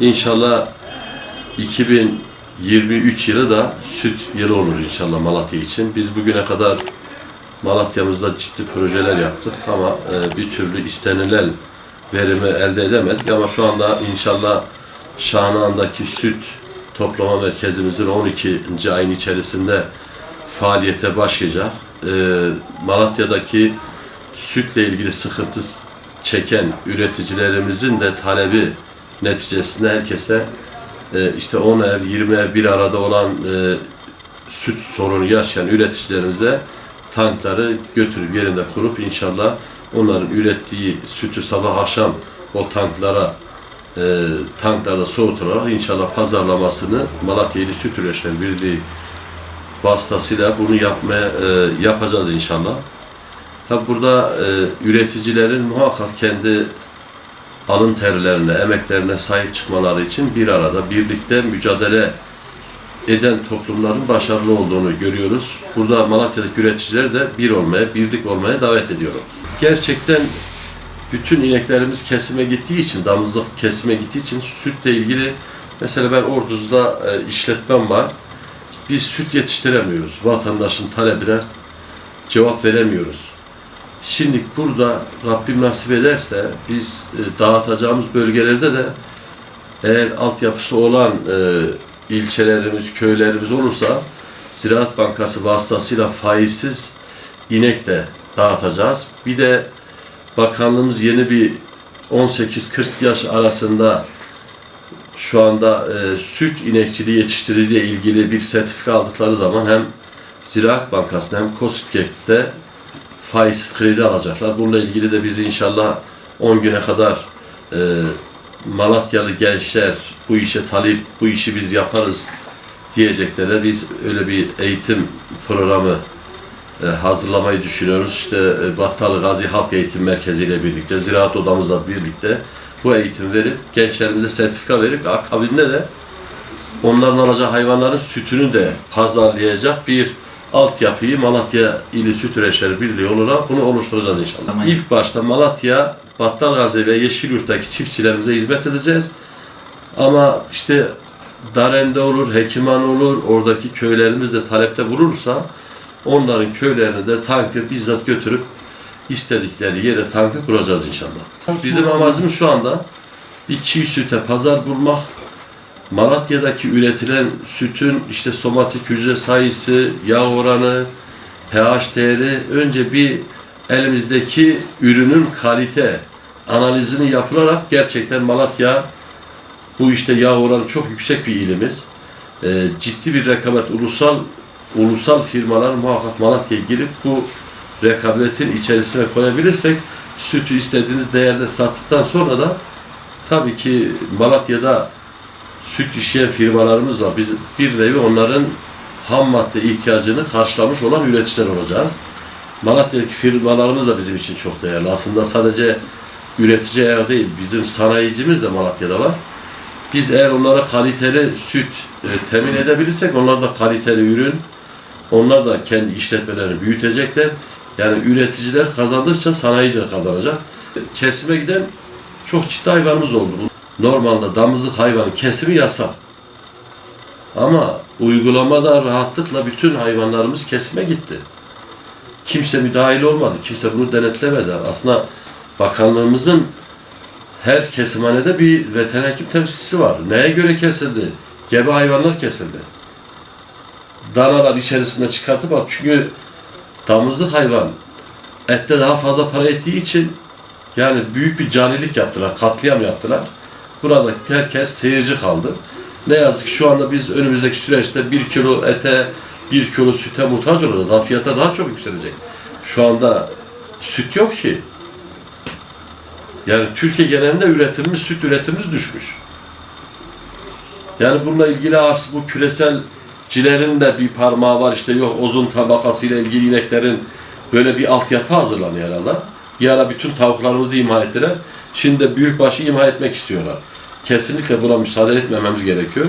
İnşallah 2023 yılı da süt yılı olur inşallah Malatya için. Biz bugüne kadar Malatya'mızda ciddi projeler yaptık ama e, bir türlü istenilen verimi elde edemedik ama şu anda inşallah Şahnağı'ndaki süt toplama merkezimizin 12. ayın içerisinde faaliyete başlayacak. E, Malatya'daki sütle ilgili sıkıntı çeken üreticilerimizin de talebi neticesinde herkese e, işte 10 ev, 20 ev bir arada olan e, süt sorunu yaşayan üreticilerimize tankları götürüp yerinde kurup inşallah onların ürettiği sütü sabah akşam o tanklara e, tanklarda soğutularak inşallah pazarlamasını Malatya İli Süt Üreticiler Birliği vasıtasıyla bunu yapmaya e, yapacağız inşallah. Tabi burada e, üreticilerin muhakkak kendi alın terlerine, emeklerine sahip çıkmaları için bir arada birlikte mücadele eden toplumların başarılı olduğunu görüyoruz. Burada Malatya'daki üreticileri de bir olmaya, birlik olmaya davet ediyorum. Gerçekten bütün ineklerimiz kesime gittiği için, damızlık kesime gittiği için sütle ilgili mesela ben Orduz'da e, işletmem var. Biz süt yetiştiremiyoruz. Vatandaşın talebine cevap veremiyoruz. Şimdi burada Rabbim nasip ederse biz e, dağıtacağımız bölgelerde de eğer altyapısı olan e, ilçelerimiz, köylerimiz olursa Ziraat Bankası vasıtasıyla faizsiz inek de dağıtacağız. Bir de bakanlığımız yeni bir 18-40 yaş arasında şu anda e, süt inekçiliği yetiştiriciyle ilgili bir sertifika aldıkları zaman hem Ziraat Bankası'nda hem KOSİTGEK'te faizsiz kredi alacaklar. Bununla ilgili de biz inşallah 10 güne kadar e, Malatyalı gençler bu işe talip, bu işi biz yaparız diyeceklere biz öyle bir eğitim programı e, hazırlamayı düşünüyoruz. İşte e, Battalı Gazi Halk Eğitim Merkezi ile birlikte, Ziraat Odamızla birlikte bu eğitim verip gençlerimize sertifika verip akabinde de onların alacağı hayvanların sütünü de pazarlayacak bir altyapıyı Malatya İli Süt Üreticileri Birliği olarak bunu oluşturacağız inşallah. Tamam. İlk başta Malatya, Battalgazi ve Yeşilyurt'taki çiftçilerimize hizmet edeceğiz. Ama işte Darende olur, Hekiman olur, oradaki köylerimiz de talepte bulunursa onların köylerini de tankı bizzat götürüp istedikleri yere tankı kuracağız inşallah. Bizim amacımız şu anda bir çiğ süte pazar bulmak, Malatya'daki üretilen sütün işte somatik hücre sayısı, yağ oranı, pH değeri önce bir elimizdeki ürünün kalite analizini yapılarak gerçekten Malatya bu işte yağ oranı çok yüksek bir ilimiz. Ee, ciddi bir rekabet ulusal ulusal firmalar muhakkak Malatya'ya girip bu rekabetin içerisine koyabilirsek sütü istediğiniz değerde sattıktan sonra da tabii ki Malatya'da süt işleyen firmalarımız var. Biz bir nevi onların ham madde ihtiyacını karşılamış olan üreticiler olacağız. Malatya'daki firmalarımız da bizim için çok değerli. Aslında sadece üretici eğer değil, bizim sanayicimiz de Malatya'da var. Biz eğer onlara kaliteli süt e, temin edebilirsek onlar da kaliteli ürün, onlar da kendi işletmelerini büyütecekler. Yani üreticiler kazandıkça sanayici kazanacak. Kesime giden çok ciddi hayvanımız oldu. Normalde damızlık hayvanın kesimi yasak. Ama uygulamada rahatlıkla bütün hayvanlarımız kesime gitti. Kimse müdahil olmadı. Kimse bunu denetlemedi. Aslında bakanlığımızın her kesimhanede bir veteriner hekim temsilcisi var. Neye göre kesildi? Gebe hayvanlar kesildi. Danalar içerisinde çıkartıp at. Çünkü damızlık hayvan ette daha fazla para ettiği için yani büyük bir canilik yaptılar, katliam yaptılar. Burada herkes seyirci kaldı. Ne yazık ki şu anda biz önümüzdeki süreçte bir kilo ete, bir kilo süte muhtaç olacağız. Daha fiyatlar daha çok yükselecek. Şu anda süt yok ki. Yani Türkiye genelinde üretimimiz, süt üretimimiz düşmüş. Yani bununla ilgili ars bu küreselcilerin de bir parmağı var işte yok ozon tabakasıyla ilgili ineklerin böyle bir altyapı hazırlanıyor herhalde. Bir bütün tavuklarımızı imha ettiler. Şimdi de büyükbaşı imha etmek istiyorlar. Kesinlikle buna müsaade etmememiz gerekiyor.